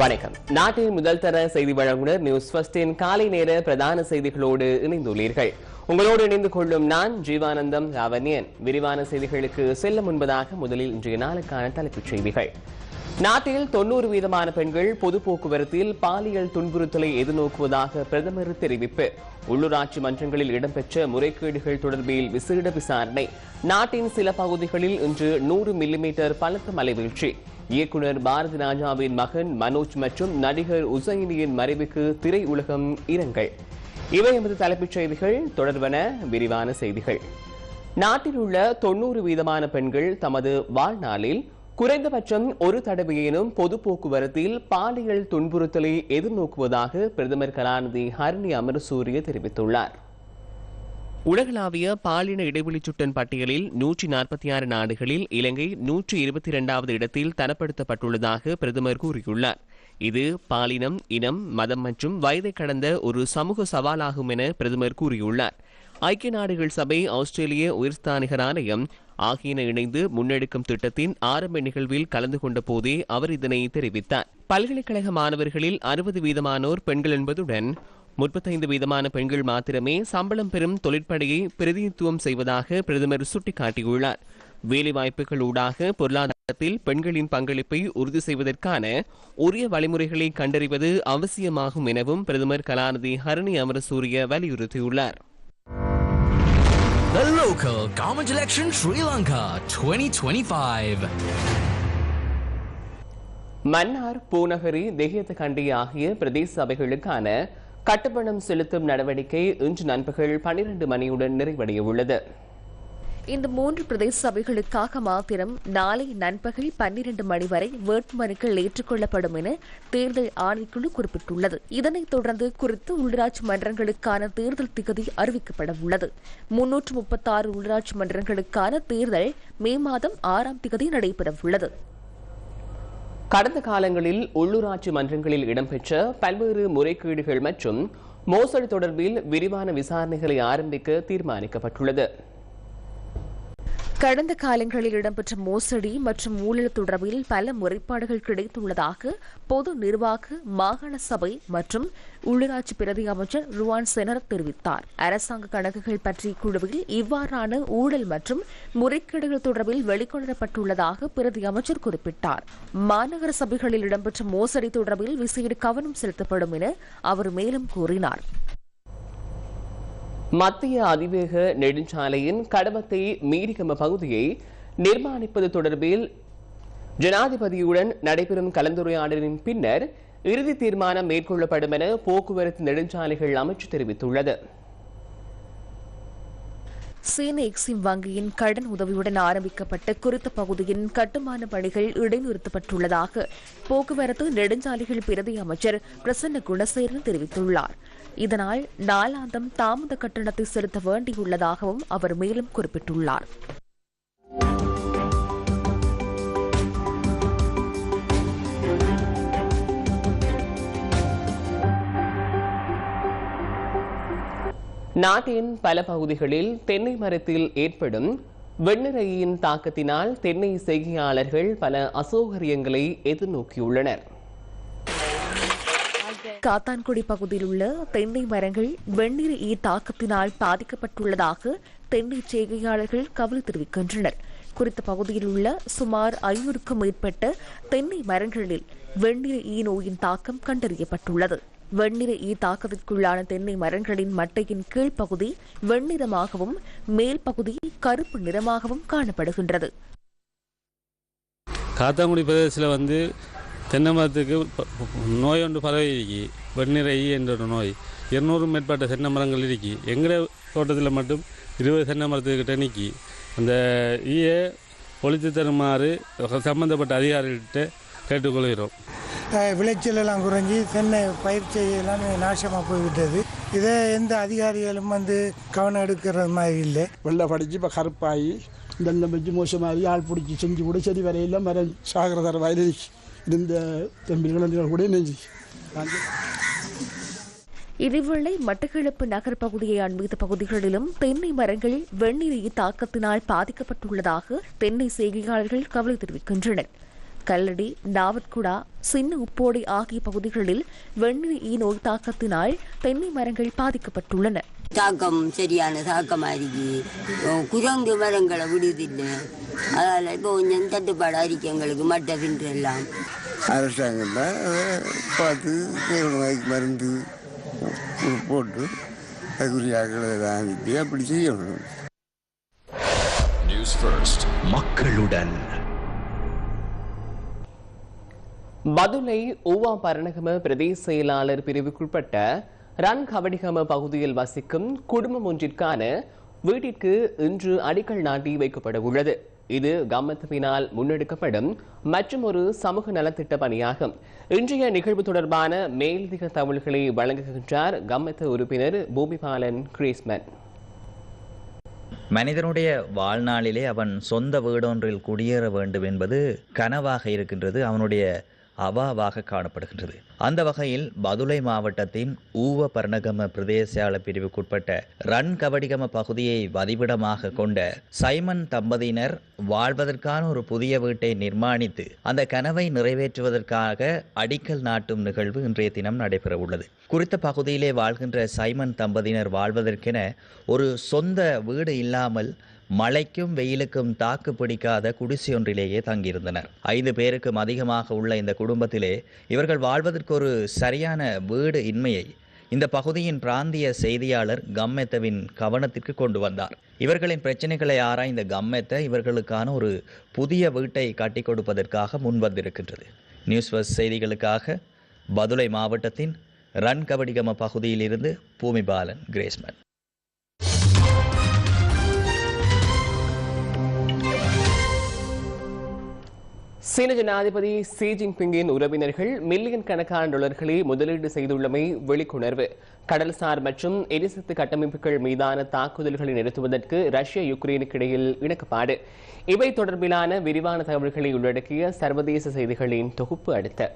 வணக்கம். நாட்டின் முதல் தர செய்தி வழங்குனர் நியூஸ் ஃபர்ஸ்டின் காலை நேர பிரதான செய்திகளோடு இணைந்துள்ளீர்கள். உங்களோடு இணைந்து கொள்ளும் நான் ஜீவானந்தம் லாவண்யன் விரிவான செய்திகளுக்கு செல்ல முன்பதாக முதலில் இன்றைய நாளுக்கான தலைப்புச் செய்திகள். நாட்டில் தொன்னூறு வீதமான பெண்கள் பொது போக்குவரத்தில் பாலியல் துன்புறுத்தலை எதிர்நோக்குவதாக பிரதமர் தெரிவிப்பு. உள்ளூராட்சி மன்றங்களில் இடம்பெற்ற முறைகேடுகள் தொடர்பில் விசேட விசாரணை. நாட்டின் சில பகுதிகளில் இன்று நூறு மில்லிமீட்டர் பலத்த மழை வீழ்ச்சி இயக்குனர் பாரதி ராஜாவின் மகன் மனோஜ் மற்றும் நடிகர் உசைனியின் மறைவுக்கு திரையுலகம் இரங்கல். இவை எமது தலைப்புச் செய்திகள். தொடர்வன விரிவான செய்திகள். நாட்டில் உள்ள தொண்ணூறு வீதமான பெண்கள் தமது வாழ்நாளில் குறைந்தபட்சம் ஒரு தடவையேனும் பொது போக்குவரத்தில் பாலியல் துன்புறுத்தலை எதிர்நோக்குவதாக பிரதமர் கலாநிதி ஹரணி அமரசூரிய தெரிவித்துள்ளார். உலகளாவிய பாலின இடைவெளி சுட்டன் பட்டியலில் நூற்றி நாற்பத்தி ஆறு நாடுகளில் இலங்கை நூற்றி இருபத்தி இரண்டாவது இடத்தில் தரப்படுத்தப்பட்டுள்ளதாக பிரதமர் கூறியுள்ளார். இது பாலினம் இனம் மதம் மற்றும் வயதை கடந்த ஒரு சமூக சவாலாகும் என பிரதமர் கூறியுள்ளார். ஐக்கிய நாடுகள் சபை ஆஸ்திரேலிய உயர்ஸ்தானிகர் ஆணையம் ஆகியன இணைந்து முன்னெடுக்கும் திட்டத்தின் ஆரம்ப நிகழ்வில் கலந்து கொண்ட போதே அவர் இதனை தெரிவித்தார். பல்கலைக்கழக மாணவர்களில் அறுபது வீதமானோர் பெண்கள் என்பதுடன் முப்பத்தைந்து வீதமான பெண்கள் மாத்திரமே சம்பளம் பெறும் தொழிற்படையை பிரதிநிதித்துவம் செய்வதாக பிரதமர் சுட்டிக்காட்டியுள்ளார் வேலைவாய்ப்புகள் ஊடாக பொருளாதாரத்தில் பெண்களின் பங்களிப்பை உறுதி செய்வதற்கான உரிய வழிமுறைகளை கண்டறிவது அவசியமாகும் எனவும் பிரதமர் கலாநிதி ஹரணி அமரசூரிய வலியுறுத்தியுள்ளார் The local government election Sri Lanka 2025. Mannar Poonakary Dehiyatta கண்டி ஆகிய பிரதேச சபைகளுக்கான கட்டுப்பணம் செலுத்தும் நடவடிக்கை இன்று நண்பகல் பனிரெண்டு மணியுடன் நிறைவடைய உள்ளது இந்த மூன்று பிரதேச சபைகளுக்காக மாத்திரம் நாளை நண்பகல் பன்னிரண்டு மணி வரை வேட்புமனுக்கள் ஏற்றுக்கொள்ளப்படும் என தேர்தல் ஆணைக்குழு குறிப்பிட்டுள்ளது. இதனைத் தொடர்ந்து குறித்து உள்ளாட்சி மன்றங்களுக்கான தேர்தல் திகதி அறிவிக்கப்பட உள்ளது. முன்னூற்று முப்பத்தாறு உள்ளாட்சி மன்றங்களுக்கான தேர்தல் மே மாதம் ஆறாம் திகதி நடைபெற உள்ளது கடந்த காலங்களில் உள்ளூராட்சி மன்றங்களில் இடம்பெற்ற பல்வேறு முறைகேடுகள் மற்றும் மோசடி தொடர்பில் விரிவான விசாரணைகளை ஆரம்பிக்க தீர்மானிக்கப்பட்டுள்ளது. கடந்த காலங்களில் இடம்பெற்ற மோசடி மற்றும் ஊழல் தொடர்பில் பல முறைப்பாடுகள் கிடைத்துள்ளதாக பொது நிர்வாக மாகாண சபை மற்றும் உள்ளூராட்சி பிரதி அமைச்சர் ருவான் செனர் தெரிவித்தார். அரசாங்க கணக்குகள் பற்றிய குழுவில் இவ்வாறான ஊழல் மற்றும் முறைகேடுகள் தொடர்பில் வெளிக்கொணரப்பட்டுள்ளதாக பிரதி அமைச்சர் குறிப்பிட்டார். மாநகர சபைகளில் இடம்பெற்ற மோசடி தொடர்பில் விசேட கவனம் செலுத்தப்படும் என அவர் மேலும் கூறினார். மத்திய அதிவேக நெடுஞ்சாலையின் கடமத்தை மீறிகம பகுதியை நிர்மாணிப்பது தொடர்பில் ஜனாதிபதியுடன் நடைபெறும் கலந்துரையாடலின் பின்னர் இறுதி தீர்மானம் மேற்கொள்ளப்படும் என போக்குவரத்து நெடுஞ்சாலைகள் அமைச்சு தெரிவித்துள்ளது. சீன எக்ஸிம் வங்கியின் கடன் உதவியுடன் ஆரம்பிக்கப்பட்ட குறித்த பகுதியின் கட்டுமான பணிகள் இடைநிறுத்தப்பட்டுள்ளதாக போக்குவரத்து நெடுஞ்சாலைகள் பிரதி அமைச்சர் பிரசன்ன குணசேரன் தெரிவித்துள்ளார். இதனால் நாளாந்தம் தாமத கட்டணத்தை செலுத்த வேண்டியுள்ளதாகவும் அவர் மேலும் குறிப்பிட்டுள்ளார். நாட்டின் பல பகுதிகளில் தென்னை மரத்தில் ஏற்படும் வெண்ணிறையின் தாக்கத்தினால் தென்னை செய்கையாளர்கள் பல அசௌகரியங்களை எதிர்நோக்கியுள்ளனர். காத்தான்குடி பகுதியில் உள்ள தென்னை மரங்கள் வெந்நீர் ஈ தாக்கத்தினால் பாதிக்கப்பட்டுள்ளதாக தென்னை செய்கையாளர்கள் கவலை தெரிவிக்கின்றனர். குறித்த பகுதியில் உள்ள சுமார் ஐநூறுக்கும் மேற்பட்ட தென்னை மரங்களில் வெந்நீர் ஈ நோயின் தாக்கம் கண்டறியப்பட்டுள்ளது. வெண்ணிற ஈ தாக்கத்திற்குள்ளான தென்னை மரங்களின் மட்டையின் கீழ்ப்பகுதி வெண்ணிறமாகவும் மேல் பகுதி கருப்பு நிறமாகவும் காணப்படுகின்றது. காத்தாங்குடி பிரதேசத்தில் வந்து தென்னை மரத்துக்கு நோய் ஒன்று பரவி இருக்கு வெண்ணிறை என்ற ஒரு நோய் இருநூறும் மேற்பட்ட தென்னை மரங்கள் இருக்கு எங்கள் தோட்டத்தில் மட்டும் இருபது தென்னை மரத்துக்கிட்ட நிற்கி அந்த ஈயை ஒழித்து தருமாறு சம்பந்தப்பட்ட அதிகாரிகிட்ட கேட்டுக்கொள்கிறோம். அஹ் விளைச்சல் எல்லாம் குறைஞ்சி தென்னை பயிர் செய்ய எல்லாமே நாசமாக போய்விட்டது. இதை எந்த அதிகாரிகளும் வந்து கவனம் எடுக்கிறது மாதிரி இல்லை. வெள்ளை படிச்சு இப்போ கருப்பாகி வெள்ளம் வச்சு மோசமாகி ஆள் பிடிச்சி செஞ்சு கூட சரி வரையில் மரம் சாகிறதார வயலில் இருந்த தம்பிகள் கூட நெஞ்சு. இதேவேளை மட்டக்களப்பு நகர் பகுதியை அண்மித்த பகுதிகளிலும் தென்னை மரங்கள் வெந்நீர் தாக்கத்தினால் பாதிக்கப்பட்டுள்ளதாக தென்னை செய்கையாளர்கள் கவலை தெரிவிக்கின்றனர். கல்லடி நாவற்குடா சின்ன உப்போடை ஆகிய பகுதிகளில் வெண்ணீர் ஈ நோய் தாக்கத்தினால் தென்னை மரங்கள் பாதிக்கப்பட்டுள்ளன. தாக்கம் சரியான தாக்கமாக இருக்கு குரங்கு மரங்களை விடுதில்லை. அதால் இப்போ கொஞ்சம் தட்டுப்பாடாக இருக்கு எங்களுக்கு மட்டை பின்று எல்லாம். அரசாங்கம் தான் அதை பார்த்து நோய்க்கு மருந்து போட்டு அதுக்குரிய ஆக்களை அனுப்பி அப்படி செய்யணும். News First. மக்களுடன். பதுளை ஊவா பரணகம பிரதேச செயலாளர் பிரிவுக்குட்பட்ட ரன் கவடிகம பகுதியில் வசிக்கும் குடும்பம் ஒன்றிற்கான வீட்டிற்கு இன்று அடிக்கல் நாட்டி வைக்கப்பட உள்ளது இது கவர்மெண்ட்டினால் முன்னெடுக்கப்படும் மற்றும் ஒரு சமூக நலத்திட்ட பணியாகும். இன்றைய நிகழ்வு தொடர்பான மேலதிக தகவல்களை வழங்குகின்றார் கவர்மெண்ட் உறுப்பினர் பூமிபாலன் கிரீஸ்மன். மனிதனுடைய வாழ்நாளிலே அவன் சொந்த வீடொன்றில் குடியேற வேண்டும் என்பது கனவாக இருக்கின்றது. அவனுடைய அவாவாக காணப்படுகின்றது. அந்த வகையில் பதுளை மாவட்டத்தின் ஊவ பர்ணகம பிரதேச பிரிவுக்குட்பட்ட ரன் கவடிகம பகுதியை வதிவிடமாக கொண்ட சைமன் தம்பதியினர் வாழ்வதற்கான ஒரு புதிய வீட்டை நிர்மாணித்து அந்த கனவை நிறைவேற்றுவதற்காக அடிக்கல் நாட்டும் நிகழ்வு இன்றைய தினம் நடைபெற உள்ளது குறித்த பகுதியிலே வாழ்கின்ற சைமன் தம்பதியினர் வாழ்வதற்கென ஒரு சொந்த வீடு இல்லாமல் மழைக்கும் வெயிலுக்கும் தாக்கு பிடிக்காத குடிசையொன்றிலேயே தங்கியிருந்தனர். ஐந்து பேருக்கும் அதிகமாக உள்ள இந்த குடும்பத்திலே இவர்கள் வாழ்வதற்கு ஒரு சரியான வீடு இன்மையை இந்த பகுதியின் பிராந்திய செய்தியாளர் கம்மெத்தவின் கவனத்திற்கு கொண்டு வந்தார். இவர்களின் பிரச்சனைகளை ஆராய்ந்த கம்மெத்த இவர்களுக்கான ஒரு புதிய வீட்டை கட்டிக் கொடுப்பதற்காக முன்வந்திருக்கின்றது. நியூஸ் ஃபர்ஸ்ட் செய்திகளுக்காக பதுளை மாவட்டத்தின் ரன் கபடிகம பகுதியிலிருந்து பூமிபாலன் கிரேஸ்மன். சீன ஜனாதிபதி ஷி ஜின்பிங்கின் உறவினர்கள் மில்லியன் கணக்கான டாலர்களை முதலீடு செய்துள்ளமை வெளிக்கொணர்வு கடல்சார் மற்றும் எரிசக்தி கட்டமைப்புகள் மீதான தாக்குதல்களை நிறுத்துவதற்கு ரஷ்ய யுக்ரைனுக்கு இடையில் இணக்கப்பாடு. இவை தொடர்பிலான விரிவான தகவல்களை உள்ளடக்கிய சர்வதேச செய்திகளின் தொகுப்பு அடுத்த.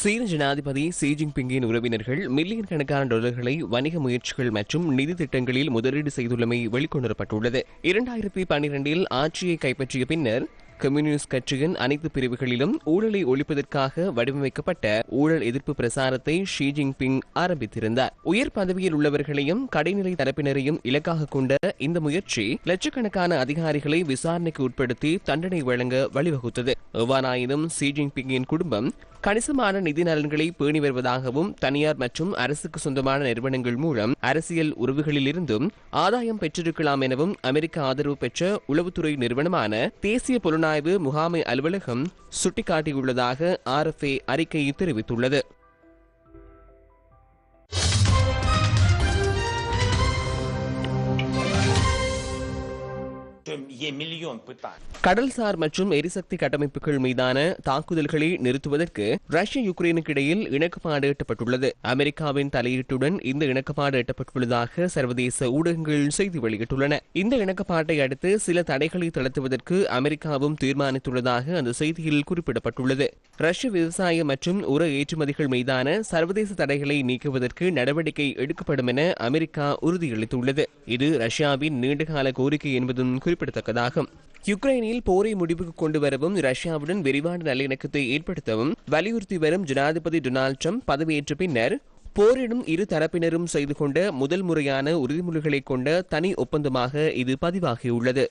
சீன ஜனாதிபதி ஷி ஜின்பிங்கின் உறவினர்கள் மில்லியன் கணக்கான டாலர்களை வணிக முயற்சிகள் மற்றும் நிதி திட்டங்களில் முதலீடு செய்துள்ளமை வெளிக்கொணரப்பட்டுள்ளது இரண்டாயிரத்தி பன்னிரண்டில் ஆட்சியை கைப்பற்றிய பின்னர் கம்யூனிஸ்ட் கட்சியின் அனைத்து பிரிவுகளிலும் ஊழலை ஒழிப்பதற்காக வடிவமைக்கப்பட்ட ஊழல் எதிர்ப்பு பிரசாரத்தை ஷி ஜின்பிங் ஆரம்பித்திருந்தார். உயர் பதவியில் உள்ளவர்களையும் கடைநிலை தரப்பினரையும் இலக்காக கொண்ட இந்த முயற்சி லட்சக்கணக்கான அதிகாரிகளை விசாரணைக்கு உட்படுத்தி தண்டனை வழங்க வழிவகுத்தது. எவ்வாறாயினும் ஷி ஜின்பிங்கின் குடும்பம் கணிசமான நிதி நலன்களை பேணி வருவதாகவும் தனியார் மற்றும் அரசுக்கு சொந்தமான நிறுவனங்கள் மூலம் அரசியல் உறவுகளிலிருந்தும் ஆதாயம் பெற்றிருக்கலாம் எனவும் அமெரிக்க ஆதரவு பெற்ற உளவுத்துறை நிறுவனமான தேசிய புலனாய்வு முகாமை அலுவலகம் சுட்டிக்காட்டியுள்ளதாக ஆர்எஃப்ஏ அறிக்கையை தெரிவித்துள்ளது. கடல்சார் மற்றும் எரிசக்தி கட்டமைப்புகள் மீதான தாக்குதல்களை நிறுத்துவதற்கு ரஷ்ய யுக்ரைனுக்கு இடையில் இணக்கப்பாடு எட்டப்பட்டுள்ளது. அமெரிக்காவின் தலையீட்டுடன் இந்த இணக்கப்பாடு எட்டப்பட்டுள்ளதாக சர்வதேச ஊடகங்கள் செய்தி வெளியிட்டுள்ளன. இந்த இணக்கப்பாட்டை அடுத்து சில தடைகளை தளர்த்துவதற்கு அமெரிக்காவும் தீர்மானித்துள்ளதாக அந்த செய்தியில் குறிப்பிடப்பட்டுள்ளது. ரஷ்ய விவசாய மற்றும் உர ஏற்றுமதிகள் மீதான சர்வதேச தடைகளை நீக்குவதற்கு நடவடிக்கை எடுக்கப்படும் என அமெரிக்கா உறுதியளித்துள்ளது. இது ரஷ்யாவின் நீண்டகால கோரிக்கை என்பதும் குறிப்பிடத்தக்கதாகும் யுக்ரைனில் போரை முடிவுக்கு கொண்டு வரவும் ரஷ்யாவுடன் விரிவான நல்லிணக்கத்தை ஏற்படுத்தவும் வலியுறுத்தி வரும் ஜனாதிபதி டொனால்ட் ட்ரம்ப் பதவியேற்ற பின்னர் போரிடும் இரு தரப்பினரும் செய்து கொண்ட முதல் முறையான உறுதிமொழிகளை கொண்ட தனி ஒப்பந்தமாக இது பதிவாகியுள்ளது.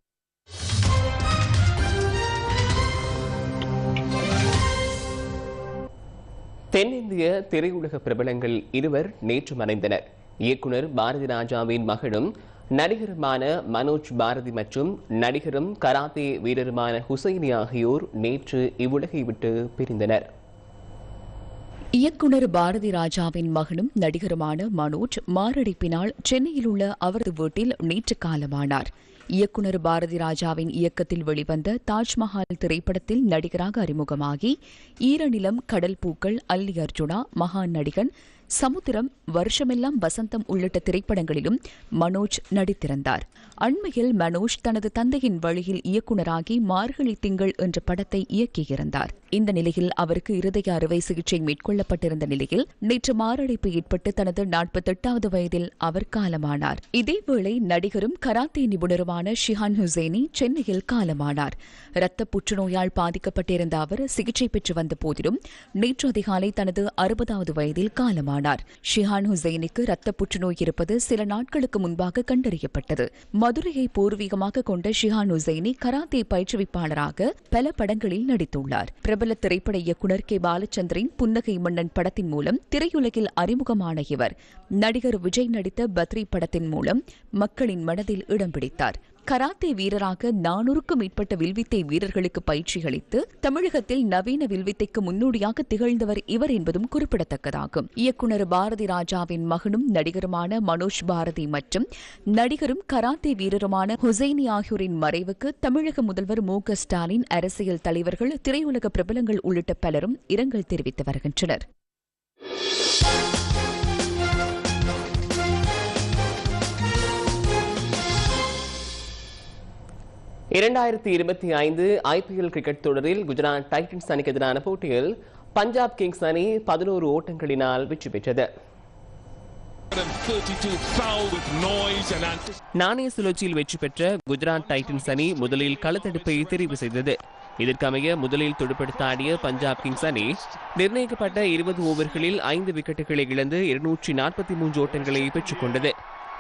தென்னிந்திய திரையுலக பிரபலங்கள் இருவர் நேற்று மறைந்தனர். இயக்குனர் பாரதி ராஜாவின் மகனும் நடிகருமான மனோஜ் பாரதி மற்றும் நடிகரும் கராத்தே வீரருமான ஹுசைனி ஆகியோர் நேற்று இவ்வுலகை விட்டு பிரிந்தனர். இயக்குனர் பாரதி ராஜாவின் மகனும் நடிகருமான மனோஜ் மாரடைப்பினால் சென்னையில் உள்ள அவரது வீட்டில் நேற்று காலமானார். இயக்குனர் பாரதி ராஜாவின் இயக்கத்தில் வெளிவந்த தாஜ்மஹால் திரைப்படத்தில் நடிகராக அறிமுகமாகி ஈரநிலம் கடல் பூக்கள் அல்லி அர்ஜுனா மகான் நடிகன் சமுத்திரம் வருஷமெல்லாம் வசந்தம் உள்ளிட்ட திரைப்படங்களிலும் மனோஜ் நடித்திருந்தார். அண்மையில் மனோஜ் தனது தந்தையின் வழியில் இயக்குனராகி மார்கழி திங்கள் என்ற படத்தை இயக்கியிருந்தார். இந்த நிலையில் அவருக்கு இருதய அறுவை சிகிச்சை மேற்கொள்ளப்பட்டிருந்த நிலையில் நேற்று மாரடைப்பு ஏற்பட்டு தனது நாற்பத்தெட்டாவது வயதில் அவர் காலமானார். இதேவேளை நடிகரும் கராத்தே நிபுணருமான ஷிஹான் ஹுசேனி சென்னையில் காலமானார். இரத்த புற்றுநோயால் பாதிக்கப்பட்டிருந்த அவர் சிகிச்சை பெற்று வந்த போதிலும் நேற்று அதிகாலை தனது அறுபதாவது வயதில் காலமானார். ஷிஹான் ஹுசைனுக்கு இரத்த புற்றுநோய் இருப்பது சில நாட்களுக்கு முன்பாக கண்டறியப்பட்டது. மதுரையை பூர்வீகமாக கொண்ட ஷிஹான் ஹுசைனி கராத்தே பயிற்றுவிப்பாளராக பல படங்களில் நடித்துள்ளார். பிரபல திரைப்பட இயக்குநர் கே பாலச்சந்திரின் புன்னகை மன்னன் படத்தின் மூலம் திரையுலகில் அறிமுகமான இவர். நடிகர் விஜய் நடித்த பத்ரி படத்தின் மூலம் மக்களின் மனதில் இடம் பிடித்தார். கராத்தே வீரராக நானூறுக்கும் மேற்பட்ட வில்வித்தை வீரர்களுக்கு பயிற்சி அளித்து தமிழகத்தில் நவீன வில்வித்தைக்கு முன்னோடியாக திகழ்ந்தவர் இவர் என்பதும் குறிப்பிடத்தக்கதாகும். இயக்குனர் பாரதி ராஜாவின் மகனும் நடிகருமான மனோஜ் பாரதி மற்றும் நடிகரும் கராத்தே வீரருமான ஹுசைனி ஆகியோரின் மறைவுக்கு தமிழக முதல்வர் மு க ஸ்டாலின் அரசியல் தலைவர்கள் திரையுலக பிரபலங்கள் உள்ளிட்ட பலரும் இரங்கல் தெரிவித்து வருகின்றனர். இரண்டாயிரத்தி இருபத்தி ஐந்து ஐபிஎல் கிரிக்கெட் தொடரில் குஜராத் டைட்டன்ஸ் அணிக்கு எதிரான போட்டியில் பஞ்சாப் கிங்ஸ் அணி பதினோரு ஓட்டங்களினால் வெற்றி பெற்றது. நாணய சுழற்சியில் வெற்றி பெற்ற குஜராத் டைட்டன்ஸ் அணி முதலில் களத்தடுப்பை தெரிவு செய்தது. இதற்கமைய முதலில் துடுப்படுத்த ஆடிய பஞ்சாப் கிங்ஸ் அணி நிர்ணயிக்கப்பட்ட இருபது ஓவர்களில் ஐந்து விக்கெட்டுகளை இழந்து இருநூற்றி நாற்பத்தி மூன்று ஓட்டங்களை பெற்றுக் கொண்டது.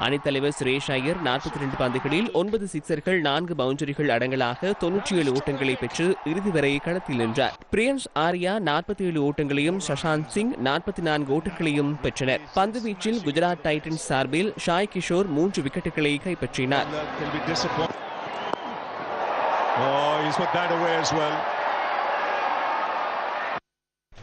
அணித்தலைவர் சுரேஷ் ஐயர் நாற்பத்தி ரெண்டு பந்துகளில் ஒன்பது சிக்சர்கள் நான்கு பவுண்டரிகள் அடங்கலாக தொன்னூற்றி ஏழு ஓட்டங்களை பெற்று இறுதி வரை களத்தில் நின்றார். பிரியன்ஸ் ஆர்யா நாற்பத்தி ஏழு ஓட்டங்களையும் சஷாந்த் சிங் நாற்பத்தி நான்கு ஓட்டங்களையும் பெற்றனர். பந்து வீச்சில் குஜராத் டைட்டன்ஸ் சார்பில் ஷாய் கிஷோர் மூன்று விக்கெட்டுகளை கைப்பற்றினார்.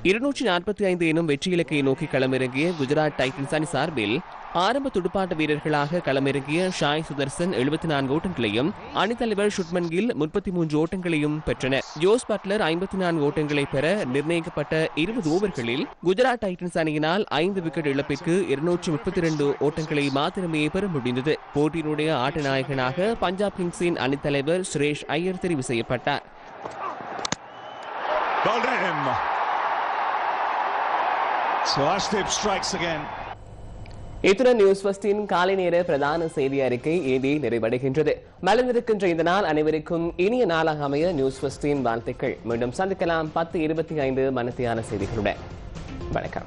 இருநூற்றி நாற்பத்தி ஐந்து எனும் வெற்றி இலக்கை நோக்கி களமிறங்கிய குஜராத் டைட்டன்ஸ் அணி சார்பில் ஆரம்ப துடுப்பாட்ட வீரர்களாக களமிறங்கிய ஷாய் சுதர்சன் எழுபத்தி நான்கு ஓட்டங்களையும் அணித்தலைவர் ஷுட்மன் கில் முப்பத்தி மூன்று ஓட்டங்களையும் பெற்றனர் ஜோஸ் பட்லர் ஐம்பத்தி நான்கு ஓட்டங்களை பெற நிர்ணயிக்கப்பட்ட இருபது ஓவர்களில் குஜராத் டைட்டன்ஸ் அணியினால் ஐந்து விக்கெட் இழப்பிற்கு இருநூற்றி முப்பத்தி இரண்டு ஓட்டங்களை மாத்திரமே பெற முடிந்தது. போட்டியினுடைய ஆட்ட நாயகனாக பஞ்சாப் கிங்ஸின் அணித்தலைவர் சுரேஷ் ஐயர் தெரிவு செய்யப்பட்டார். So strikes again. இத்துடன் நியூஸ் பஸ்டின் காலை நேர பிரதான செய்தி அறிக்கை ஏதி நிறைவடைகின்றது. மலர்ந்திருக்கின்ற இந்த நாள் அனைவருக்கும் இனிய நாளாக அமைய நியூஸ் பஸ்டின் வாழ்த்துக்கள். மீண்டும் சந்திக்கலாம். பத்து இருபத்தி ஐந்து மனத்தியான செய்திகளுடன். வணக்கம்.